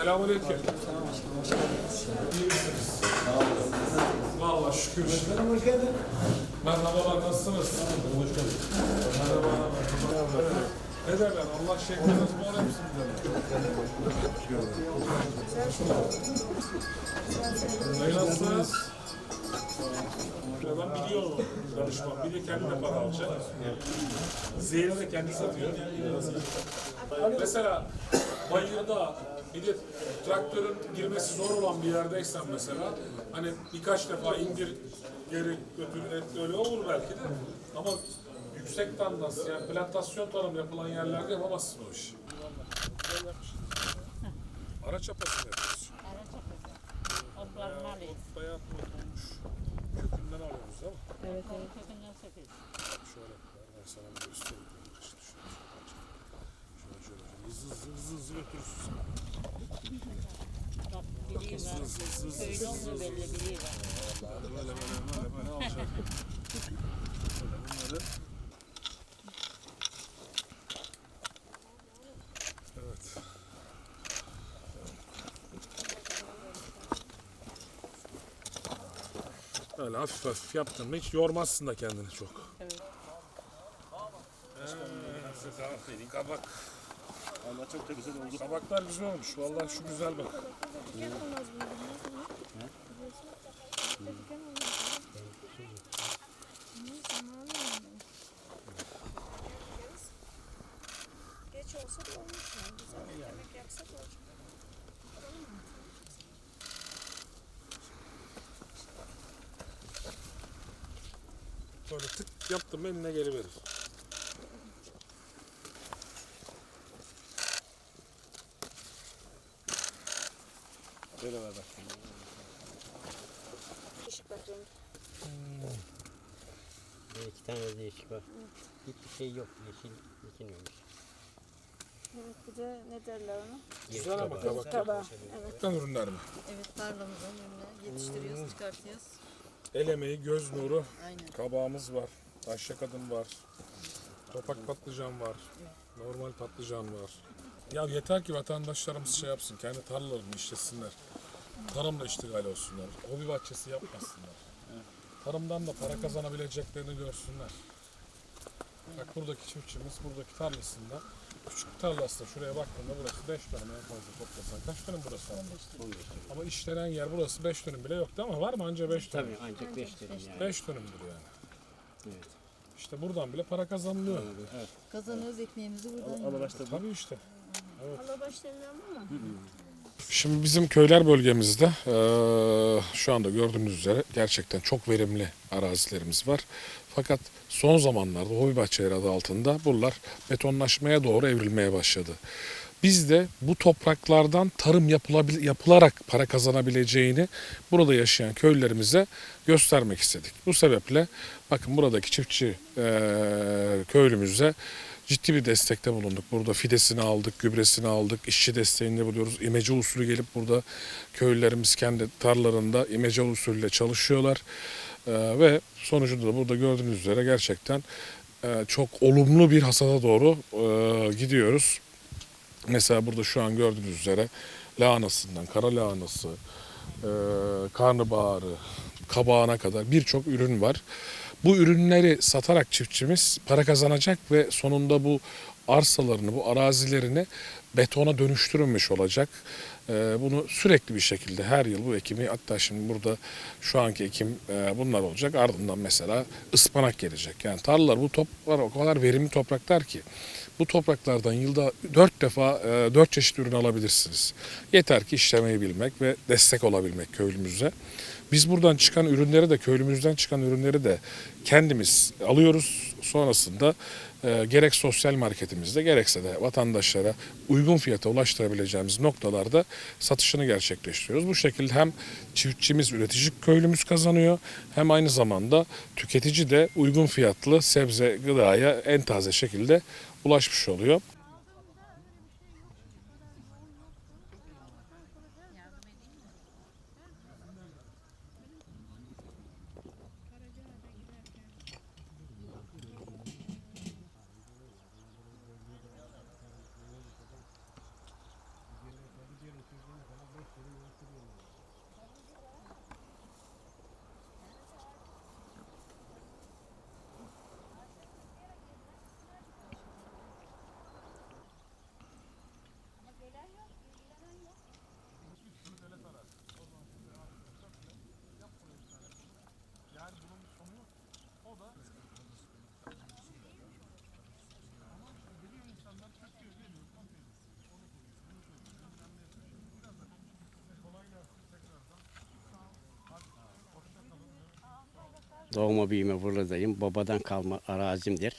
Selamünaleyküm. İyi misiniz? Şükür. Nasılsınız? Hoş geldiniz. Merhaba. Ne derler? Allah şekliniz bol. Dayı nasılsınız? Ben biliyorum danışman. Bir de kendi de para alacak. Zehri de kendi satıyor. Mesela bayırda bir de traktörün girmesi zor olan bir yerdeysen mesela hani birkaç defa indir geri götür et öyle olur belki de ama yüksek tandans yani plantasyon tarım yapılan yerlerde yapamazsın o işi. Araç yapası hızlı olmuyor hızlı. belli ben. Böyle böyle böyle böyle alacak. Böyle bunları. Evet. Öyle hafif hafif yaptın mı hiç yormazsın da kendini çok. Evet. Ee, kabak. Allah çok da güzel oldu. Kabaklar güzel olmuş. Vallahi şu güzel bak. Böyle tık yaptım eline geri verir. Böyle ver bak. Işık bak rengi. Bir iki tane değişik var. Hiçbir şey yok. Yeşil dikilmemiş. Evet bir de ne derler ona? Güzel ama kabak. Kaba. Evet. Kabaktan ürünler mi? Evet tarlamızın önüne yetiştiriyoruz, çıkartıyoruz. El emeği, göz nuru, Aynen. kabağımız var, taşya kadın var, topak patlıcan var, normal patlıcan var. Ya yeter ki vatandaşlarımız şey yapsın, kendi tarlalarını işlesinler. Tarımla iştigal olsunlar, hobi bahçesi yapmasınlar. Tarımdan da para kazanabileceklerini görsünler. Bak buradaki çiftçimiz buradaki tarlasında, küçük tarlasında şuraya baktığında burası 5 dönüm en fazla toplasan. Kaç dönüm burası? 15 Ama işlenen yer burası 5 dönüm bile yok değil mi? Var mı anca 5 dönüm? Tabii ancak beş dedim yani. 5 dönümdür yani. Evet. İşte buradan bile para kazanılıyor. Kazanıyoruz ekmeğimizi buradan başladı. Tabii işte. Allah başlamıyorum ama. Şimdi bizim köyler bölgemizde şu anda gördüğünüz üzere gerçekten çok verimli arazilerimiz var. Fakat son zamanlarda hobi bahçeleri adı altında buralar betonlaşmaya doğru evrilmeye başladı. Biz de bu topraklardan tarım yapılarak para kazanabileceğini burada yaşayan köylülerimize göstermek istedik. Bu sebeple bakın buradaki çiftçi eee köylümüze ciddi bir destekte bulunduk. Burada fidesini aldık, gübresini aldık, işçi desteğini buluyoruz. İmece usulü gelip burada köylülerimiz kendi tarlalarında imece usulüyle çalışıyorlar. Ee, ve sonucunda da burada gördüğünüz üzere gerçekten e, çok olumlu bir hasada doğru e, gidiyoruz. Mesela burada şu an gördüğünüz üzere lahanasından, kara lahanası, e, karnabaharı, kabağına kadar birçok ürün var. Bu ürünleri satarak çiftçimiz para kazanacak ve sonunda bu arsalarını, bu arazilerini betona dönüştürülmüş olacak. Ee, bunu sürekli bir şekilde her yıl bu ekimi hatta şimdi burada şu anki ekim e, bunlar olacak. Ardından mesela ıspanak gelecek. Yani tarlalar bu toplar o kadar verimli topraklar ki bu topraklardan yılda dört defa e, dört çeşit ürün alabilirsiniz. Yeter ki işlemeyi bilmek ve destek olabilmek köylümüze. Biz buradan çıkan ürünleri de köylümüzden çıkan ürünleri de kendimiz alıyoruz. Sonrasında e, gerek sosyal marketimizde gerekse de vatandaşlara uygun fiyata ulaştırabileceğimiz noktalarda satışını gerçekleştiriyoruz. Bu şekilde hem çiftçimiz, üretici köylümüz kazanıyor hem aynı zamanda tüketici de uygun fiyatlı sebze gıdaya en taze şekilde ulaşmış oluyor. れをやってるよ Doğma büyüme buradayım. Babadan kalma arazimdir.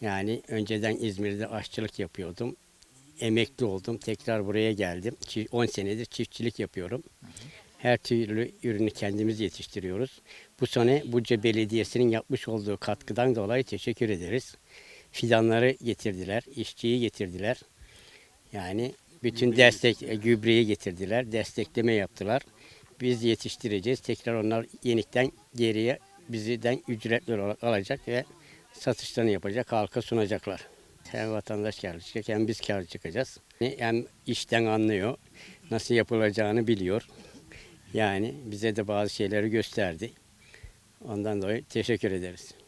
Yani önceden İzmir'de aşçılık yapıyordum. Emekli oldum. Tekrar buraya geldim. Çi- 10 senedir çiftçilik yapıyorum. Her türlü ürünü kendimiz yetiştiriyoruz. Bu sene Buca Belediyesi'nin yapmış olduğu katkıdan dolayı teşekkür ederiz. Fidanları getirdiler, işçiyi getirdiler. Yani bütün destek, e, gübreyi getirdiler, destekleme yaptılar. Biz yetiştireceğiz. Tekrar onlar yenikten geriye bizden ücretli olarak alacak ve satışlarını yapacak, halka sunacaklar. Hem vatandaş kâr çıkacak hem biz kâr çıkacağız. Hem işten anlıyor, nasıl yapılacağını biliyor. Yani bize de bazı şeyleri gösterdi. Ondan dolayı teşekkür ederiz.